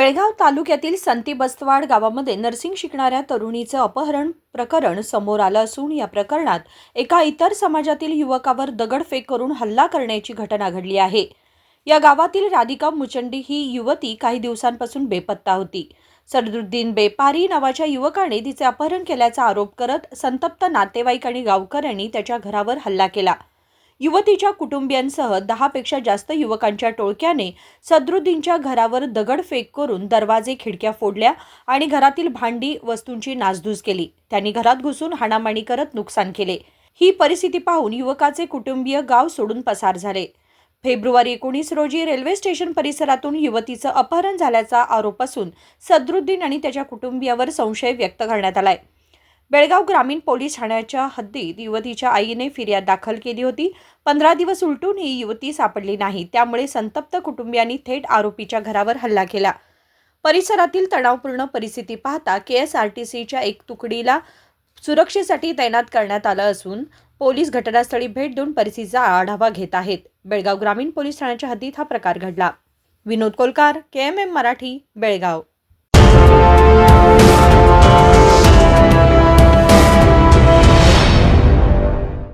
बेळगाव तालुक्यातील संती बस्तवाड गावामध्ये नर्सिंग शिकणाऱ्या तरुणीचं अपहरण प्रकरण समोर आलं असून या प्रकरणात एका इतर समाजातील युवकावर दगडफेक करून हल्ला करण्याची घटना घडली आहे. या गावातील राधिका मुचंडी ही युवती काही दिवसांपासून बेपत्ता होती. सरदुद्दीन बेपारी नावाच्या युवकाने तिचे अपहरण केल्याचा आरोप करत संतप्त नातेवाईक आणि गावकऱ्यांनी त्याच्या घरावर हल्ला केला. युवतीच्या कुटुंबियांसह दहापेक्षा जास्त युवकांच्या टोळक्याने सदरुद्दीनच्या घरावर दगडफेक करून दरवाजे खिडक्या फोडल्या आणि घरातील भांडी वस्तूंची नासधूस केली. त्यांनी घरात घुसून हाणामाणी करत नुकसान केले. ही परिस्थिती पाहून युवकाचे कुटुंबीय गाव सोडून पसार झाले. फेब्रुवारी एकोणीस रोजी रेल्वे स्टेशन परिसरातून युवतीचं अपहरण झाल्याचा आरोप असून सदरुद्दीन आणि त्याच्या कुटुंबियावर संशय व्यक्त करण्यात आलाय. बेळगाव ग्रामीण पोलीस ठाण्याच्या हद्दीत युवतीच्या आईने फिर्याद दाखल केली होती. पंधरा दिवस उलटून ही युवती सापडली नाही. त्यामुळे संतप्त कुटुंबियांनी थेट आरोपीच्या घरावर हल्ला केला. परिसरातील तणावपूर्ण परिस्थिती पाहता के एस आर टी सीच्या एक तुकडीला सुरक्षेसाठी तैनात करण्यात आलं असून पोलीस घटनास्थळी भेट देऊन परिस्थितीचा आढावा घेत आहेत. बेळगाव ग्रामीण पोलीस ठाण्याच्या हद्दीत हा प्रकार घडला. Vinod Kolkar K M M Marathi Belgaum.